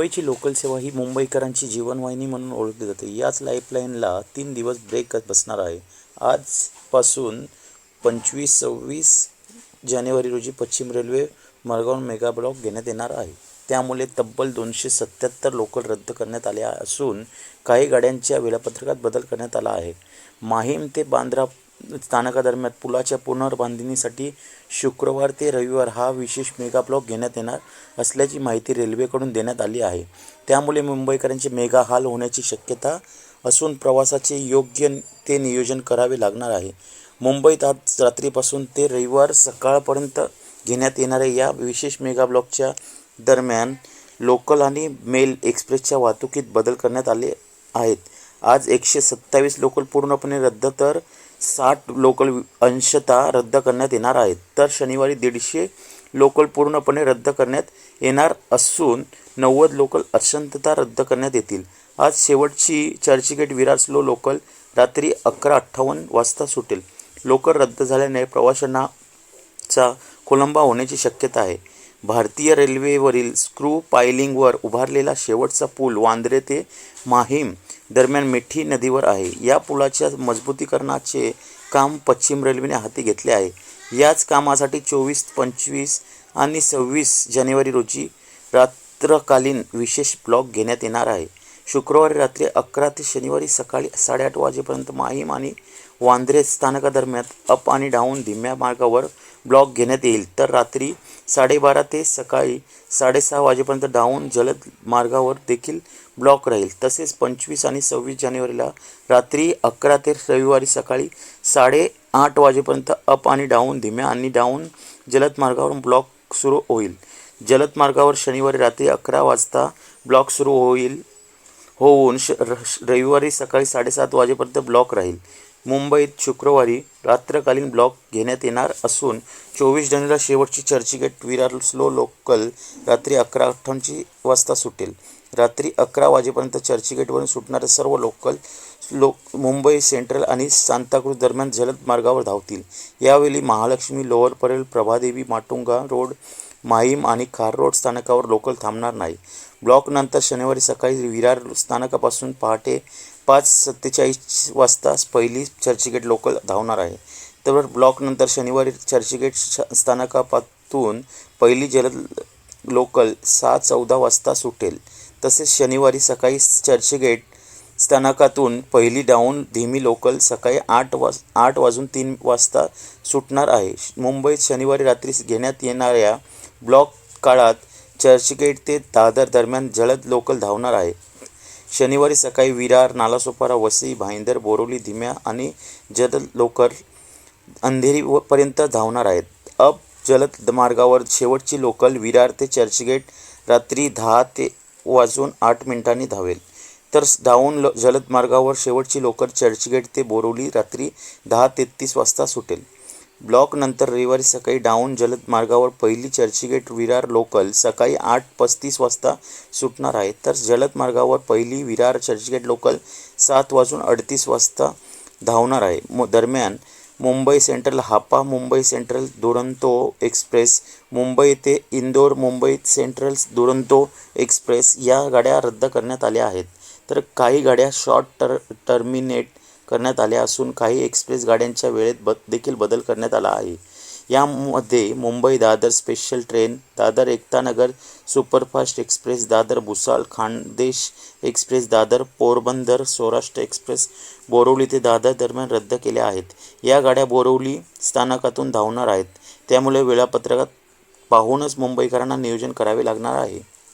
मुंबईची लोकल सेवा ही मुंबईकरांची जीवनवाहिनी म्हणून ओळखली जाते. याच लाईफलाईनला तीन दिवस ब्रेक बसणार आहे. आजपासून पंचवीस सव्वीस जानेवारी रोजी पश्चिम रेल्वे मार्गावरून मेगा ब्लॉक घेण्यात येणार आहे. त्यामुळे तब्बल दोनशे सत्याहत्तर लोकल रद्द करण्यात आल्या असून काही गाड्यांच्या वेळापत्रकात बदल करण्यात आला आहे. माहीम ते बांद्रा स्थानकादरम्यान पुलाच्या पुनर्बांधणीसाठी शुक्रवार ते रविवार हा विशेष मेगा ब्लॉक घेण्यात येणार असल्याची माहिती रेल्वेकडून देण्यात आली आहे. त्यामुळे मुंबईकरांचे मेगा हाल होण्याची शक्यता असून प्रवासाचे योग्य ते नियोजन करावे लागणार आहे. मुंबईत आज रात्रीपासून ते रविवार सकाळपर्यंत घेण्यात येणाऱ्या या विशेष मेगा ब्लॉकच्या दरम्यान लोकल आणि मेल एक्सप्रेसच्या वाहतुकीत बदल करण्यात आले आहेत. आज एकशे सत्तावीस लोकल पूर्णपणे रद्द तर साठ लोकल अंशतः रद्द करण्यात येणार आहेत. तर शनिवारी दीडशे लोकल पूर्णपणे रद्द करण्यात येणार असून नव्वद लोकल अशांतता रद्द करण्यात येतील. आज शेवटची चर्चगेट विरार स्लो लोकल रात्री अकरा अठ्ठावन्न वाजता सुटेल. लोकल रद्द झाल्याने प्रवाशांना खोलंबा होण्याची शक्यता आहे. भारतीय रेल्वेवरील स्क्रू पायलिंगवर उभारलेला शेवटचा पूल वांद्रे ते माहीम दरम्यान मिठी नदीवर आहे. या पुलाच्या मजबूतीकरणाचे काम पश्चिम रेल्वेने हाती घेतले आहे. याच कामासाठी चोवीस पंचवीस आणि सव्वीस जानेवारी रोजी रात्रकालीन विशेष ब्लॉक घेण्यात येणार आहे. शुक्रवारी रात्री अकरा ते शनिवारी सकाळी साडेआठ वाजेपर्यंत माहीम आणि वांद्रे स्थानकादरम्यान अप आणि डाऊन धीम्या मार्गावर ब्लॉक घेण्यात येईल. तर रात्री साडेबारा ते सकाळी साडेसहा वाजेपर्यंत डाऊन जलद मार्गावर देखील ब्लॉक राहील. तसेच पंचवीस आणि सव्वीस जानेवारीला रात्री अकरा ते रविवारी सकाळी साडे आठ वाजेपर्यंत अप आणि डाऊन धीम्या आणि डाऊन जलद मार्गावर ब्लॉक सुरू होईल. जलद मार्गावर शनिवारी रात्री अकरा वाजता ब्लॉक सुरू होईल. होऊन श र रविवारी सकाळी साडेसात वाजेपर्यंत ब्लॉक राहील. मुंबईत शुक्रवारी रात्रकालीन ब्लॉक घेण्यात येणार असून चोवीस जानेवारीला शेवटची चर्चगेट विरार स्लो लोकल रात्री अकरा अठ्ठावन्नची वाजता सुटेल. रात्री अकरा वाजेपर्यंत चर्चगेटवरून सुटणारे सर्व लोकल लोक मुंबई सेंट्रल आणि सांताक्रूज दरम्यान जलद मार्गावर धावतील. यावेळी महालक्ष्मी लोअर परेल प्रभादेवी माटुंगा रोड माहीम आणि खार रोड स्थानकावर लोकल थांबणार नाही. ब्लॉकनंतर शनिवारी सकाळी विरार स्थानकापासून पहाटे पाच सत्तेचाळीस वाजता पहिली चर्चगेट लोकल धावणार आहे. तर ब्लॉकनंतर शनिवारी चर्चगेट श स्थानकापातून पहिली जलद लोकल सहा चौदा वाजता सुटेल. तसेच शनिवारी सकाळी चर्चगेट स्थानकातून पहिली डाऊन धीमी लोकल सकाळी आठ वाज आठ वाजून तीन वाजता सुटणार आहे. मुंबईत शनिवारी रात्री घेण्यात येणाऱ्या ब्लॉक काळात चर्चगेट ते दादर दरम्यान जलद लोकल धावणार आहे. शनिवारी सकाळी विरार नालासोपारा वसई भाईंदर बोरोली धीम्या आणि जलद लोकल अंधेरीपर्यंत धावणार आहेत. अप जलद मार्गावर शेवटची लोकल विरार ते चर्चगेट रात्री दहा ते वाजून आठ मिनिटांनी धावेल. तर डाऊन ल जलद मार्गावर शेवटची लोकल चर्चगेट ते बोरोली रात्री दहा तेहतीस वाजता सुटेल. ब्लॉकनंतर रविवारी सकाळी डाऊन जलद मार्गावर पहिली चर्चगेट विरार लोकल सकाळी आठ पस्तीस वाजता सुटणार आहे. तर जलद मार्गावर पहिली विरार चर्चगेट लोकल सात वाजून अडतीस वाजता धावणार आहे. मु दरम्यान Mumbai central Hapa Mumbai central Duronto express Mumbai ते इंदोर मुंबई सेंट्रल दुरंतो एक्सप्रेस या गाड्या रद्द करण्यात आल्या आहेत. तर काही गाड्या शॉर्ट टर टर्मिनेट करण्यात आल्या असून काही एक्सप्रेस गाड्यांच्या वेळेत ब देखील बदल करण्यात आला आहे. यामध्ये Mumbai Dadar special train Dadar Ektanagar superfast express Dadar Bhusal Khandesh express Dadar Porbandar Saurashtra express Borivali ते दादर दरम्यान रद्द केल्या आहेत. या गाड्या बोरवली स्थानकातून धावणार आहेत. त्यामुळे वेळापत्रकात पाहूनच मुंबईकरांना नियोजन करावे लागणार आहे.